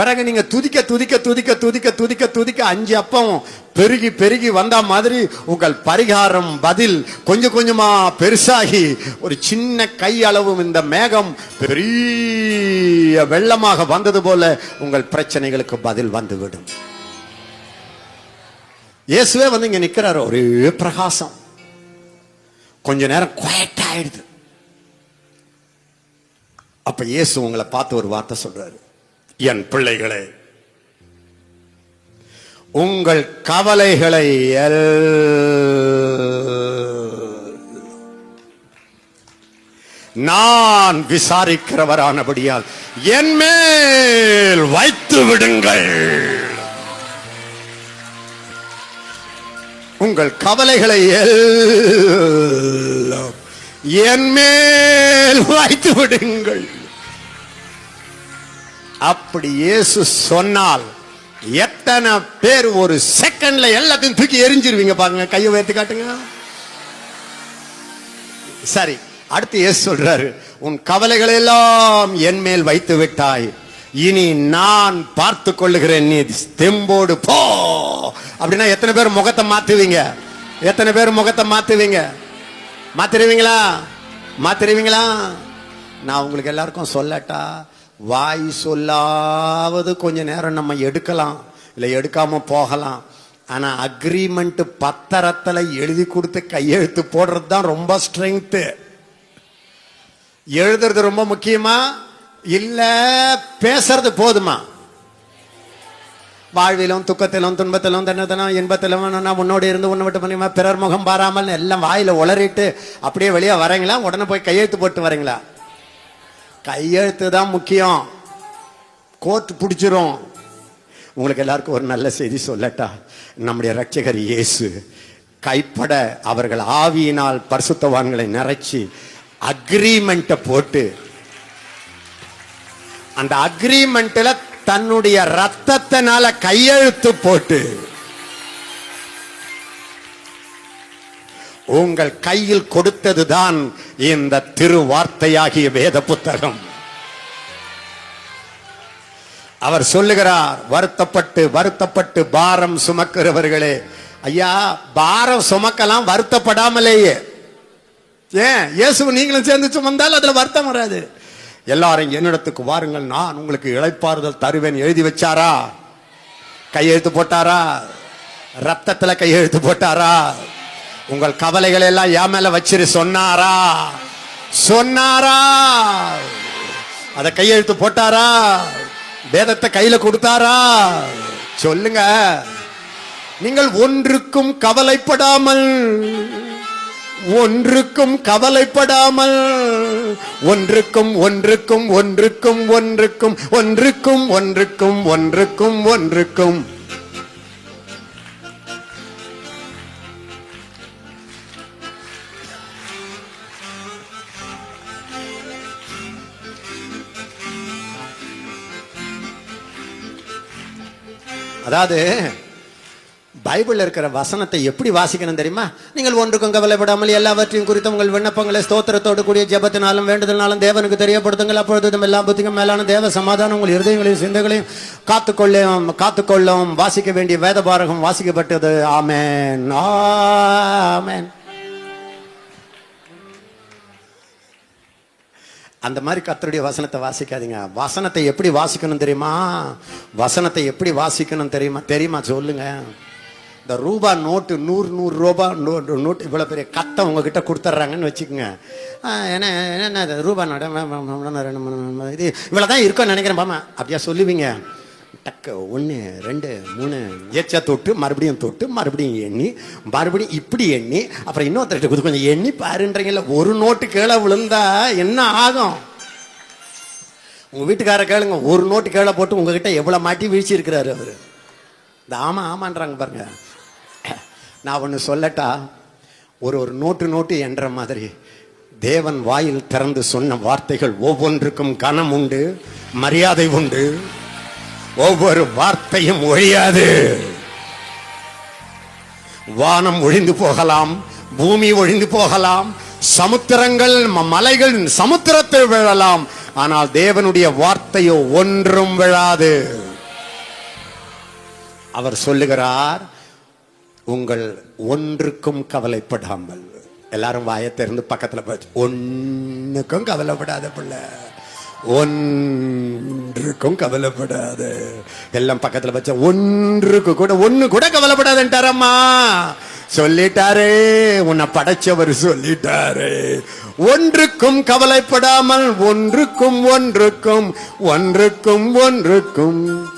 பிறகு நீங்க துதிக்க துதிக்க துதிக்க துதிக்க துதிக்க துதிக்க அஞ்சு அப்பம் பெருகி பெருகி வந்த மாதிரி உங்கள் பரிகாரம் பதில் கொஞ்சம் கொஞ்சமா பெருசாகி ஒரு சின்ன கை அளவும் இந்த மேகம் பெரிய வெள்ளமாக வந்தது போல உங்கள் பிரச்சனைகளுக்கு பதில் வந்துவிடும். இயேசுவே வந்து இங்க நிக்கிறாரு. ஒரே பிரகாசம். கொஞ்ச நேரம் குவாய்ட் ஆயிடுது. அப்ப இயேசு உங்களை பார்த்து ஒரு வார்த்தை சொல்றாரு. என் பிள்ளைகளே உங்கள் கவலைகளை நான் விசாரிக்கிறவரானபடியால் என் மேல் வைத்து விடுங்கள். உங்கள் கவலைகளை எல்லாம் என் மேல் வைத்து விடுங்கள். அப்படி இயேசு சொன்னால் எத்தனை பேர் ஒரு செகண்ட்ல எல்லாத்தையும் தூக்கி எரிஞ்சிருவீங்க பாருங்க. கையை உயர்த்தி காட்டுங்க. சரி அடுத்து இயேசு சொல்றாரு உன் கவலைகளை எல்லாம் என் மேல் வைத்து விட்டாய். இனி நான் பார்த்து கொள்ளுகிறேன். நீ தெம்போடு போ. அப்படின்னா எத்தனை பேர் முகத்தை மாத்துவீங்க? எத்தனை பேர் முகத்தை மாத்துவீங்க? மாத்திருவீங்களா? மாத்திருவீங்களா? நான் உங்களுக்கு எல்லாருக்கும் சொல்லட்டா? வாய் சொல்லாவது கொஞ்ச நேரம் நம்ம எடுக்கலாம் இல்லை எடுக்காம போகலாம். ஆனால் அக்ரிமெண்ட் பத்திரத்தில் எழுதி கொடுத்து கையெழுத்து போடுறது தான் ரொம்ப ஸ்ட்ரென்த்து எழுதுறது ரொம்ப முக்கியமா? இல்லை பேசுறது போதுமா? வாழ்விலும் துக்கத்திலும் துன்பத்திலும் தன்னத்திலும் இன்பத்திலும் நான் உன்னோடு இருந்து உன்னை விட்டு பண்ணியுமா பிறர் முகம் பாராமல் எல்லாம் வாயில உளறிட்டு அப்படியே வெளியே வரீங்களா? உடனே போய் கையெழுத்து போட்டு வரீங்களா? கையெழுத்து தான் முக்கியம். கோர்ட் பிடிச்சிரும். உங்களுக்கு எல்லாருக்கும் ஒரு நல்ல செய்தி சொல்லட்டா? நம்முடைய ரட்சகர் இயேசு கைப்பட அவர்கள் ஆவியினால் பரிசுத்தவான்களை நிறைச்சி அக்ரிமெண்ட்டை போட்டு அந்த அக்ரிமெண்ட்ல தன்னுடைய ரத்தத்தினால கையெழுத்து போட்டு உங்கள் கையில் கொடுத்ததுதான் இந்த திருவார்த்தையாகிய வேத புத்தகம். அவர் சொல்லுகிறார் வருத்தப்பட்டு வருத்தப்பட்டு பாரம் சுமக்கிறவர்களே. ஐயா பாரம் சுமக்கலாம் வருத்தப்படாமலேயே. ஏன்? இயேசு நீங்களும் சேர்ந்து சுமந்தால் அதுல வருத்தம் வராது. எல்லாரும் என்னிடத்துக்கு வாருங்கள் நான் உங்களுக்கு இளைப்பாறுதல் தருவேன். எழுதி வச்சாரா? கையெழுத்து போட்டாரா? ரத்தத்துல கையெழுத்து போட்டாரா? உங்கள் கவலைகளை எல்லாம் என் மேல வச்சிரு. சொன்னாரா? சொன்னாரா? அத கையெழுத்து போட்டாரா? வேதத்தை கையில கொடுத்தாரா? சொல்லுங்க. நீங்கள் ஒன்றுக்கும் கவலைப்படாமல் ஒன்றுக்கும் கவலைப்படாமல் ஒன்றுக்கும் ஒன்றுக்கும் ஒன்றுக்கும் ஒன்றுக்கும் ஒன்றுக்கும் ஒன்றுக்கும் ஒன்றுக்கும் ஒன்றுக்கும் அதாவது பைபிளில் இருக்கிற வசனத்தை எப்படி வாசிக்கணும் தெரியுமா? நீங்கள் ஒன்றுக்கும் கவலைப்படாமல் எல்லாவற்றையும் குறித்த உங்கள் விண்ணப்பங்களை ஸ்தோத்திரத்தோடு கூடிய ஜெபத்தினாலும் வேண்டுதல்னாலும் தேவனுக்கு தெரியப்படுத்துங்கள். அப்பொழுது எல்லா புத்திக்கும் மேலான தேவ சமாதானம் உங்கள் இருதயங்களையும் சிந்தைகளையும் காத்துக்கொள்ளும் காத்துக்கொள்ளும். வாசிக்க வேண்டிய வேத பாரகம் வாசிக்கப்பட்டது. ஆமென். ஆமென். அந்த மாதிரி கத்தருடைய வசனத்தை வாசிக்காதீங்க வசனத்தை எப்படி வாசிக்கணும் தெரியுமா வசனத்தை எப்படி வாசிக்கணும் தெரியுமா தெரியுமா சொல்லுங்க இந்த ரூபா நோட்டு நூறு நூறு ரூபா நோட்டு நோட்டு இவ்வளோ பெரிய கத்தை உங்ககிட்ட கொடுத்துட்றாங்கன்னு வச்சுக்கோங்க ஏன்னா என்ன என்ன ரூபா நோட்டு இது இவ்வளோ தான் இருக்கும்னு நினைக்கிறேன் பாமா அப்படியா சொல்லுவீங்க டக்கு ஒன்று ரெண்டு மூணு ஏச்சா தொட்டு மறுபடியும் தொட்டு மறுபடியும் எண்ணி மறுபடியும் இப்படி எண்ணி அப்புறம் இன்னொருத்தர்கிட்ட கொஞ்சம் எண்ணி பாருன்றீங்கல்ல ஒரு நோட்டு கீழே விழுந்தா என்ன ஆகும்? உங்கள் வீட்டுக்கார கேளுங்க ஒரு நோட்டு கீழே போட்டு உங்ககிட்ட எவ்வளோ மாட்டி வீழ்ச்சியிருக்கிறாரு அவர். இந்த ஆமா ஆமான்றாங்க பாருங்க. நான் ஒன்று சொல்லட்டா ஒரு ஒரு நோட்டு நோட்டு என்ற மாதிரி தேவன் வாயில் திறந்து சொன்ன வார்த்தைகள் ஒவ்வொன்றுக்கும் கனம் உண்டு மரியாதை உண்டு. ஒவ்வொரு வார்த்தையும் ஒழியாது. வானம் ஒழிந்து போகலாம் பூமி ஒழிந்து போகலாம் சமுத்திரங்கள் மலைகள் சமுத்திரத்தில் விழலாம் ஆனால் தேவனுடைய வார்த்தையோ ஒன்றும் விழாது. அவர் சொல்லுகிறார் உங்கள் ஒன்றுக்கும் கவலைப்படாமல். எல்லாரும் வாயை திறந்து பக்கத்தில் போச்சு ஒன்றுக்கும் கவலைப்படாத பிள்ளை. ஒன்றுக்கும் கவலைப்படாது. எல்லாம் பக்கத்துல வச்ச ஒன்றுக்கு கூட ஒன்னு கூட கவலைப்படாதன்ட்டாரம்மா. சொல்லிட்டாரே உன்னை படைச்சவர் சொல்லிட்டாரே. ஒன்றுக்கும் கவலைப்படாமல் ஒன்றுக்கும் ஒன்றுக்கும் ஒன்றுக்கும் ஒன்றுக்கும்.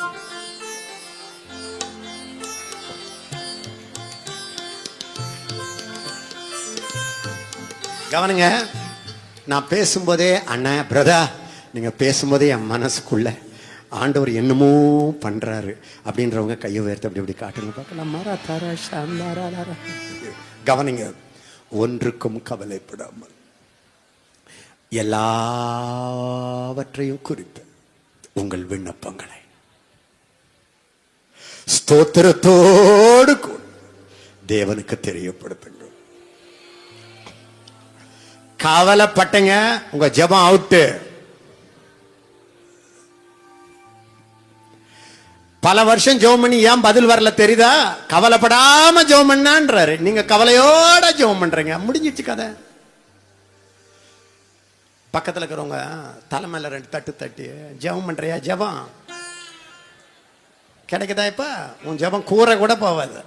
கவனுங்க நான் பேசும்போதே அண்ணன் பிரதா நீங்க பேசும்போதே என் மனசுக்குள்ள ஆண்டவர் என்னமோ பண்றாரு அப்படின்றவங்க கையை உயர்த்து அப்படி இப்படி காட்டுங்க பார்க்கலாம் மரா தாரா ஷாந்தாரா கவனிங்க ஒன்றுக்கும் கவலைப்படாமல் எல்லாவற்றையும் குறித்து உங்கள் விண்ணப்பங்களை ஸ்தோத்திரத்தோடு கூட தேவனுக்கு தெரியப்படுத்துங்க கவலைப்பட்டங்க உங்க ஜெபம் அவுட்டு பல வருஷம் ஜெபம் பண்ணி ஏன் பதில் வரல தெரியுதா? கவலைப்படாம ஜெபம் பண்ணான்றாரு நீங்க கவலையோட ஜெபம் பண்றீங்க முடிஞ்சிச்சு கதை. பக்கத்துல இருக்கிறவங்க தலை மேல ரெண்டு தட்டு தட்டி ஜெபம் பண்றியா? ஜெபம். கிடைக்குதா இப்ப? உன் ஜெபம் கூற கூட போவாது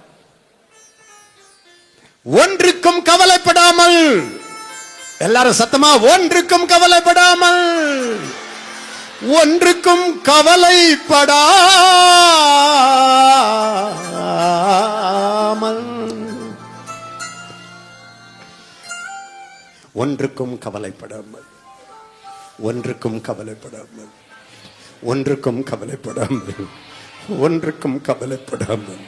ஒன்றுக்கும் கவலைப்படாமல் எல்லாரும் சத்தமா ஒன்றுக்கும் கவலைப்படாமல். ஒன்றுக்கும் கவலைப்படாமல். ஒன்றுக்கும் கவலைப்படாமல். ஒன்றுக்கும் கவலைப்படாமல். ஒன்றுக்கும் கவலைப்படாமல். ஒன்றுக்கும் கவலைப்படாமல்.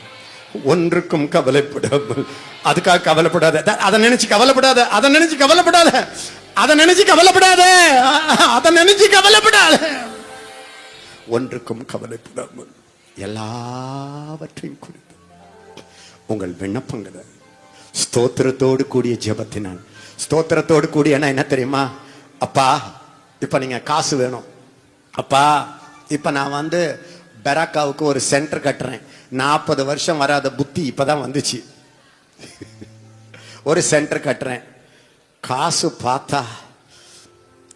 ஒன்றுக்கும் கவலைப்படாமல். அதுக்காக கவலைப்படாத. அதை நினைச்சு கவலைப்படாத. அதை நினைச்சு கவலைப்படாத. அதை நினைச்சு கவலைப்படாத. அதை நினைச்சு கவலைப்படாத. ஒன்றுக்கும் கவலைப்படாமல் எல்லாவற்றையும் குறித்து உங்கள் விண்ணப்பங்களை ஸ்தோத்திரத்தோடு கூடிய ஜபத்தினான் ஸ்தோத்திரத்தோடு கூடிய என்ன தெரியுமா? அப்பா இப்ப நீங்க காசு வேணும். அப்பா இப்ப நான் வந்து பெராக்காவுக்கு ஒரு சென்டர் கட்டுறேன். நாற்பது வருஷம் வராத புத்தி இப்பதான் வந்துச்சு. ஒரு சென்டர் கட்டுறேன். காசு பார்த்தா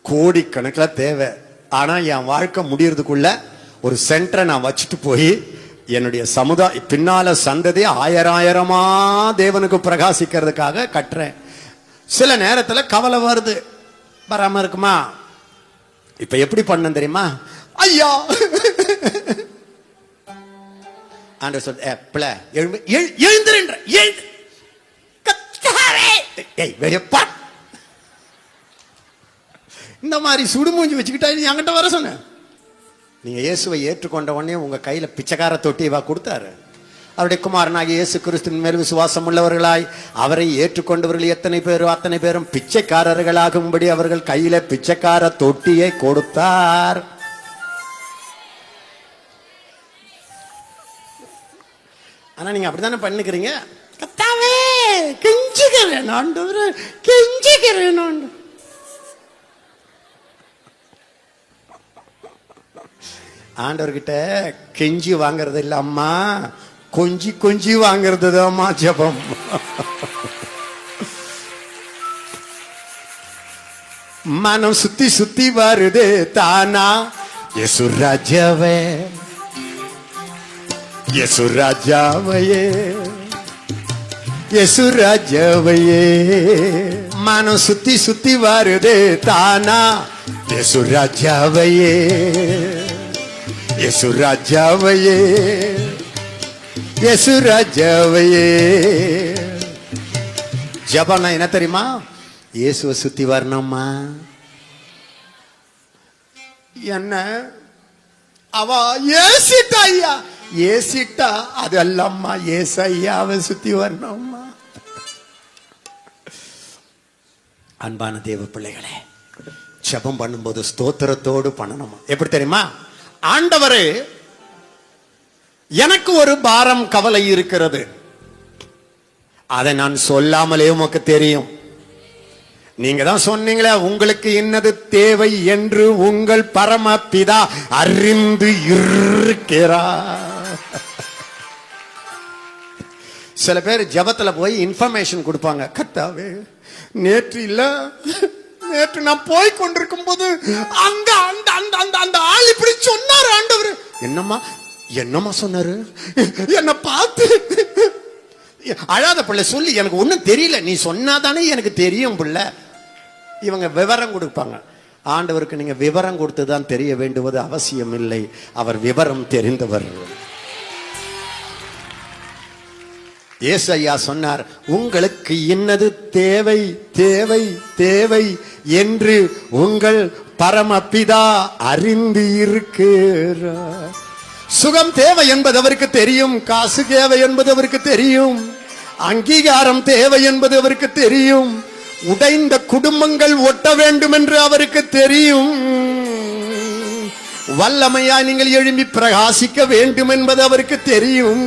கோடிக்கணக்கில் தேவை. ஆனால் என் வாழ்க்கை முடியறதுக்குள்ள ஒரு சென்டரை நான் வச்சுட்டு போய் என்னுடைய சமுதாய பின்னால சந்ததி ஆயிரம் ஆயிரமா தேவனுக்கு பிரகாசிக்கிறதுக்காக கட்டுறேன். சில நேரத்தில் கவலை வருது. வராம இருக்குமா? இப்ப எப்படி பண்ண தெரியுமா? ஐயா! ஆண்டவர் சொல் ஏ எழுந்து எழு- எழுந்திருன்ற எழுந்து ஏய் வெளியே இந்த மாதிரி சுடுமூஞ்சி வச்சுக்கிட்டா நீ என்கிட்ட வர சொன்ன. நீங்க இயேசுவை ஏற்றுக்கொண்ட உடனே உங்க கையில பிச்சைக்கார தொட்டி வா கொடுத்தாரு. அவருடைய குமாரனாகிய இயேசு கிறிஸ்துவின் மேல் விசுவாசம் உள்ளவர்களாய் அவரை ஏற்றுக்கொண்டவர்கள் எத்தனை பேரும் அத்தனை பேரும் பிச்சைக்காரர்களாகும்படி அவர்கள் கையில பிச்சைக்கார தொட்டியை கொடுத்தார். ஆனா நீங்க அப்படித்தானே பண்ணிக்கிறீங்க? கத்தாவே கெஞ்சிக்கிறேன் ஆண்டவரே. ஆண்டவர்கிட்ட கெஞ்சி வாங்குறது இல்ல அம்மா. கொஞ்சி கொஞ்சி வாங்கிறது தான்மா ஜபம். மனம் சுத்தி சுத்தி வருது தானா? யசு ராஜாவே. யசு ராஜாவையே. யசு ராஜாவையே. மனம் சுத்தி சுத்தி வருது தானா? யசு ராஜாவையே. யசு ராஜாவையே யசு ராஜாவையே ஜபம்னா என்ன தெரியுமா இயேசுவை சுத்தி வரணும்மா என்ன அவ ஏசிட்டா ஐயா ஏசிட்டா அது அல்லம்மா ஏசு ஐயாவை சுத்தி வரணும்மா அன்பான தேவ பிள்ளைகளே ஜபம் பண்ணும்போது ஸ்தோத்திரத்தோடு பண்ணணுமா எப்படி தெரியுமா ஆண்டவரே எனக்கு ஒரு பாரம் கவலை இருக்கிறது. அதை நான் சொல்லாமலே உமக்கு தெரியும். நீங்க தான் சொன்னீங்களே உங்களுக்கு என்னது தேவை என்று உங்கள் பரமபிதா அறிந்து இருக்கிறார். சில பேர் ஜெபத்துல போய் இன்ஃபர்மேஷன் கொடுப்பாங்க கத்தாவே நேற்று இல்ல நேற்று நான் போய் கொண்டிருக்கும் போது அங்க அந்த அந்த அந்த அந்த ஆள் இப்படி சொன்னார் ஆண்டவர். என்னம்மா? என்னம்மா சொன்னாரு? என்ன பார்த்து அழாத பிள்ளை சொல்லி எனக்கு ஒன்றும் தெரியல. நீ சொன்னாதானே எனக்கு தெரியும் பிள்ளை. இவங்க விவரம் கொடுப்பாங்க. ஆண்டவருக்கு நீங்க விவரம் கொடுத்து தான் தெரிய வேண்டுவது அவசியம் இல்லை அவர் விவரம் தெரிந்தவர். ஏசையா சொன்னார் உங்களுக்கு இன்னது தேவை தேவை தேவை என்று உங்கள் பரமபிதா அறிந்து இருக்கிறார் சுகம் தேவை என்பது அவருக்கு தெரியும் காசு தேவை என்பது அவருக்கு தெரியும் அங்கீகாரம் தேவை என்பது அவருக்கு தெரியும் உடைந்த குடும்பங்கள் ஒட்ட வேண்டும் என்று அவருக்கு தெரியும். வல்லமையா நீங்கள் எழும்பி பிரகாசிக்க வேண்டும் என்பது அவருக்கு தெரியும்.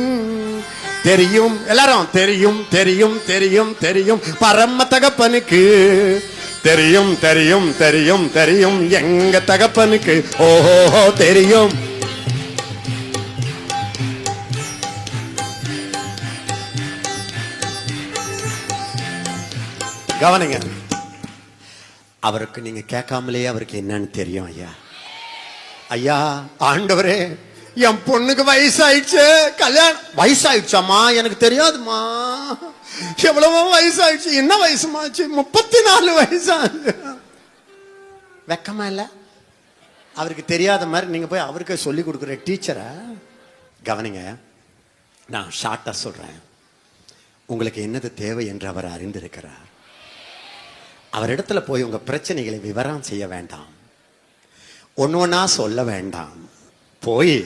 தெரியும் எல்லாரும் தெரியும் தெரியும் தெரியும் தெரியும். பரம தகப்பனுக்கு தெரியும் தெரியும் தெரியும் தெரியும். எங்க தகப்பனுக்கு ஓஹோ தெரியும். கவனிங்க. அவருக்கு நீங்க கேட்காமலே அவருக்கு என்னன்னு தெரியும் ஐயா. ஐயா ஆண்டவரே என் பொண்ணுக்கு வயசாயிடுச்சு கல்யாணம். வயசாயிடுச்சாமா எனக்கு தெரியாதுமா எவ்வளவோ வயசாயிடுச்சு. என்ன வயசுமாச்சு? முப்பத்தி நாலு வயசா வெக்கமா இல்ல? அவருக்கு தெரியாத மாதிரி நீங்க போய் அவருக்கு சொல்லி கொடுக்குற டீச்சரை கவனிங்க. நான் ஷார்ட்டா சொல்றேன். உங்களுக்கு என்னது தேவை என்று அவர் அறிந்திருக்கிறார். அவரிடத்துல போய் உங்க பிரச்சனைகளை விவரம் செய்ய வேண்டாம். ஒன்று ஒன்றா சொல்ல வேண்டாம். போய்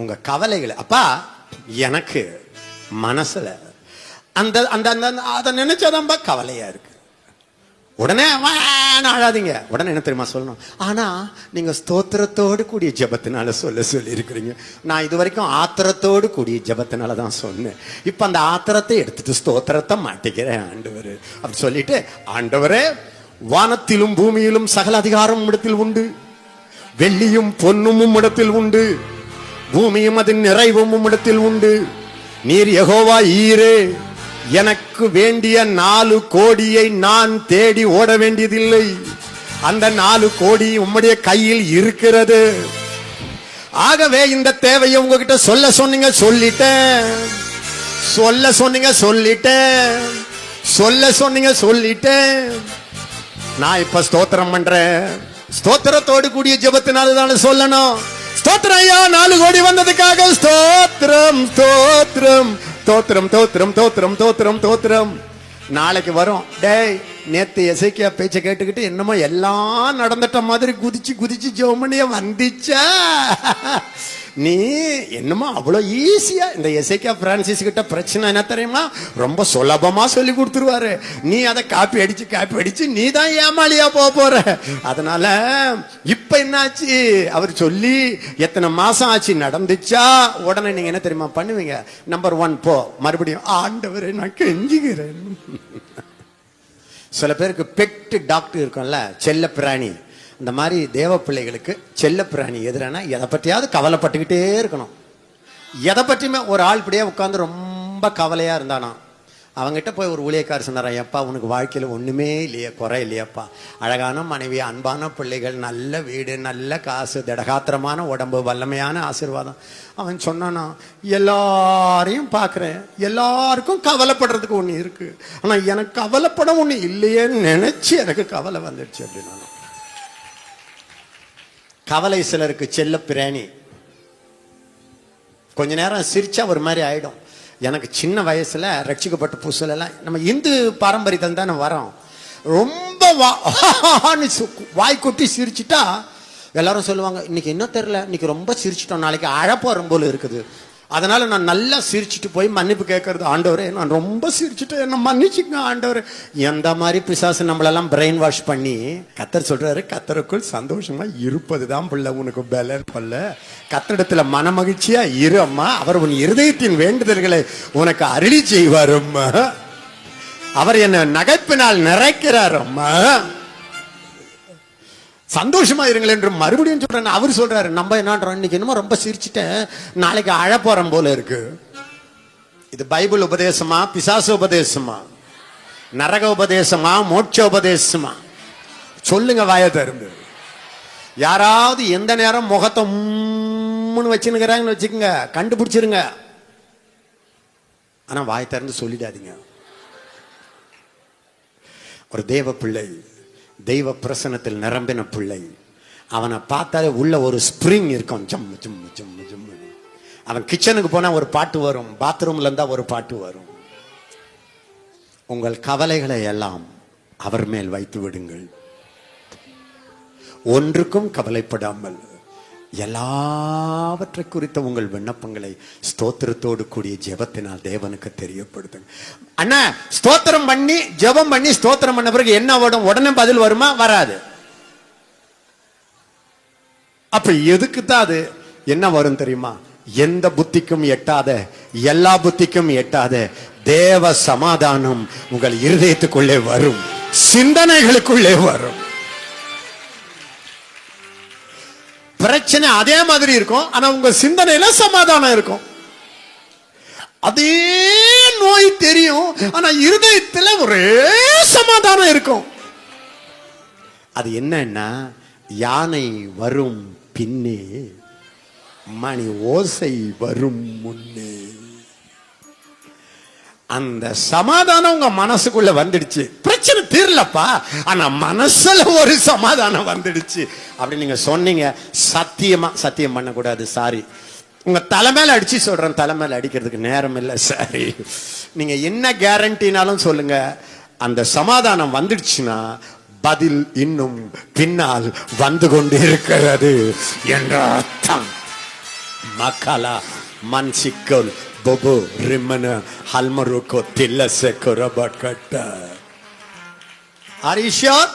உங்க கவலைகளை அப்பா எனக்கு மனசுல அந்த அந்த அந்த அதை அதை ரொம்ப கவலையா இருக்கு. உடனே அழாதீங்க உடனே என்ன தெரியுமா சொல்லணும்? ஆனா நீங்க ஸ்தோத்திரத்தோடு கூடிய ஜெபத்தினால சொல்ல சொல்லி இருக்கிறீங்க நான் இது வரைக்கும் ஆத்திரத்தோடு கூடிய ஜெபத்தினால தான் சொன்னேன். இப்ப அந்த ஆத்திரத்தை எடுத்துட்டு ஸ்தோத்திரத்தை மாட்டிக்கிறேன் ஆண்டவர். அப்படி சொல்லிட்டு ஆண்டவரே வானத்திலும் பூமியிலும் சகல அதிகாரம் இடத்தில் உண்டு. வெள்ளியும் பொன்னும் உம்மிடத்தில் உண்டு. பூமியும் அதன் நிறைவும் உம்மிடத்தில் உண்டு. நீர் எகோவா ஈரே. எனக்கு வேண்டிய நாலு கோடியை நான் தேடி ஓட வேண்டியதில்லை. அந்த நாலு கோடி உம்முடைய கையில் இருக்கிறது. ஆகவே இந்த தேவையை உங்ககிட்ட சொல்ல சொன்னீங்க சொல்லிட்டேன். சொல்ல சொன்னீங்க சொல்லிட்டேன். சொல்ல சொன்னீங்க சொல்லிட்டேன். நான் இப்ப ஸ்தோத்திரம் பண்றேன். ஸ்தோத்திரத்தோடு கூடிய ஜெபத்தினால சொல்லணும். ஸ்தோத்திரம் ஐயா நாலு கோடி வந்ததுக்காக ஸ்தோத்திரம் ஸ்தோத்திரம். தோத்திரம் தோத்திரம் தோத்திரம் தோத்திரம் தோத்திரம் நாளைக்கு வரும். டேய் நேத்து எசைக்கியா பேச்சை கேட்டுக்கிட்டு என்னமோ எல்லாம் நடந்துட்ட மாதிரி குதிச்சு குதிச்சு ஜோமனிய வந்துச்சா. நீ என்னமோ அவ்வளோ ஈஸியா இந்த எசைக்கியா பிரான்சிஸ் கிட்ட பிரச்சனை என்ன தெரியுமா? ரொம்ப சுலபமா சொல்லி கொடுத்துருவாரு. நீ அதை காப்பி அடிச்சு காப்பி அடிச்சு நீ தான் ஏமாளியா போக போற. அதனால இப்ப என்னாச்சு? அவர் சொல்லி எத்தனை மாசம் ஆச்சு? நடந்துச்சா? உடனே நீங்க என்ன தெரியுமா பண்ணுவீங்க? நம்பர் ஒன் போ. மறுபடியும் ஆண்டவரை நான் கெஞ்சுகிறேன். சில பேருக்கு பெட்டு டாக்டர் இருக்கும்ல செல்ல பிராணி. இந்த மாதிரி தேவ பிள்ளைகளுக்கு செல்ல பிராணி எதிரானா எதை பற்றியாவது கவலைப்பட்டுக்கிட்டே இருக்கணும். எதை பற்றியுமே ஒரு ஆள் இப்படியே உட்காந்து ரொம்ப கவலையாக இருந்தானா? அவங்ககிட்ட போய் ஒரு ஊழியக்காரர் சொன்னார் எப்பா உனக்கு வாழ்க்கையில் ஒன்றுமே இல்லையே குறை இல்லையப்பா. அழகான மனைவி அன்பான பிள்ளைகள் நல்ல வீடு நல்ல காசு திடகாத்திரமான உடம்பு வல்லமையான ஆசீர்வாதம். அவன் சொன்னானா எல்லாரையும் பார்க்குறேன். எல்லாருக்கும் கவலைப்படுறதுக்கு ஒன்று இருக்குது ஆனால் எனக்கு கவலைப்பட ஒன்று இல்லையேன்னு நினச்சி எனக்கு கவலை வந்துடுச்சு அப்படின்னா கவலை சிலருக்கு செல்ல பிராணி. கொஞ்ச நேரம் சிரிச்சா ஒரு மாதிரி ஆயிடும். எனக்கு சின்ன வயசுல ரட்சிக்கப்பட்ட புதுசுல நம்ம இந்து பாரம்பரியத்தில் தானே வரோம். ரொம்ப வாய் கொட்டி சிரிச்சிட்டா எல்லாரும் சொல்லுவாங்க இன்னைக்கு என்ன தெரியல? இன்னைக்கு ரொம்ப சிரிச்சிட்டோம். நாளைக்கு அழப்போறம் போல இருக்குது. அதனால் நான் நல்லா சிரிச்சுட்டு போய் மன்னிப்பு கேட்கறது ஆண்டவரே. நான் ரொம்ப சிரிச்சுட்டு என்ன மன்னிச்சுங்க ஆண்டவரே. எந்த மாதிரி பிசாசு நம்மளெல்லாம் பிரெயின் வாஷ் பண்ணி கத்தர் சொல்கிறாரு கத்தருக்குள் சந்தோஷமாக இருப்பது தான் பிள்ளை உனக்கு பலன் பல்ல. கத்தரிடத்துல மனமகிழ்ச்சியாக இரு அம்மா. அவர் உன் இருதயத்தின் வேண்டுதல்களை உனக்கு அருளி செய்வார் அம்மா. அவர் என்னை நகைப்பினால் நிறைக்கிறார் அம்மா. சந்தோஷமா இருங்கள் என்று மறுபடியும் சொல்றேன். அவர் சொல்றாரு நம்ம என்னன்றோம்? இன்னைக்கு என்னமோ ரொம்ப சிரிச்சிட்டேன். நாளைக்கு அழ போறோம் போல இருக்கு. இது பைபிள் உபதேசமா? பிசாசு உபதேசமா? நரக உபதேசமா? மோட்ச உபதேசமா? சொல்லுங்க வாய திறந்து. யாராவது எந்த நேரம் முகத்தை உம்முன்னு வச்சுன்னுக்கிறாங்கன்னு வச்சுக்கோங்க கண்டுபிடிச்சிருங்க. ஆனா வாய் திறந்து சொல்லிடாதீங்க. ஒரு தேவ பிள்ளை தெய்வ பிரசனத்தில் நிரம்பின பிள்ளை. அவனை பார்த்தாலே உள்ள ஒரு ஸ்ப்ரிங் இருக்கும். ஜம்மு ஜம்மு ஜம்மு ஜம்மு அவன் கிச்சனுக்கு போனால் ஒரு பாட்டு வரும். பாத்ரூம்ல இருந்தால் ஒரு பாட்டு வரும். உங்கள் கவலைகளை எல்லாம் அவர் மேல் வைத்து விடுங்கள். ஒன்றுக்கும் கவலைப்படாமல் எல்லாவற்றை குறித்த உங்கள் விண்ணப்பங்களை ஸ்தோத்திரத்தோடு கூடிய ஜெபத்தினால் தேவனுக்கு தெரியப்படுத்துங்க. அண்ணா ஸ்தோத்திரம் பண்ணி ஜெபம் பண்ணி ஸ்தோத்திரம் பண்ண பிறகு என்ன வரும்? உடனே பதில் வருமா? வராது. அப்ப எதுக்கு தான் அது? என்ன வரும் தெரியுமா? எந்த புத்திக்கும் எட்டாத எல்லா புத்திக்கும் எட்டாத தேவ சமாதானம் உங்கள் இருதயத்துக்குள்ளே வரும். சிந்தனைகளுக்குள்ளே வரும். பிரச்சனை அதே மாதிரி இருக்கும். ஆனா உங்க சிந்தனையில சமாதானம் இருக்கும். அதே நோய் தெரியும். ஆனா இருதயத்துல ஒரே சமாதானம் இருக்கும். அது என்னன்னா யானை வரும் பின்னே மணி ஓசை வரும் முன்னே. அந்த சமாதானம் உங்க மனசுக்குள்ள வந்துடுச்சு. பிரச்சனை தீரலப்பா. ஆனா மனசுல ஒரு சமாதானம் வந்துடுச்சு. அப்படி நீங்க சொன்னீங்க. சத்தியமா சத்தியம் பண்ணக்கூடாது. சாரி உங்க தலைமையில அடிச்சு சொல்றேன். தலைமையில அடிக்கிறதுக்கு நேரம் இல்லை. சாரி நீங்க என்ன கேரண்டினாலும் சொல்லுங்க. அந்த சமாதானம் வந்துடுச்சுன்னா பதில் இன்னும் பின்னால் வந்து கொண்டு இருக்கிறது என்ற அர்த்தம். Makala சிக்கல் బొబు రిమ్మన హల్మరుకో తిల్ల సెక్కురబట్ కట్ట. ఆర్ ఈశ్వర్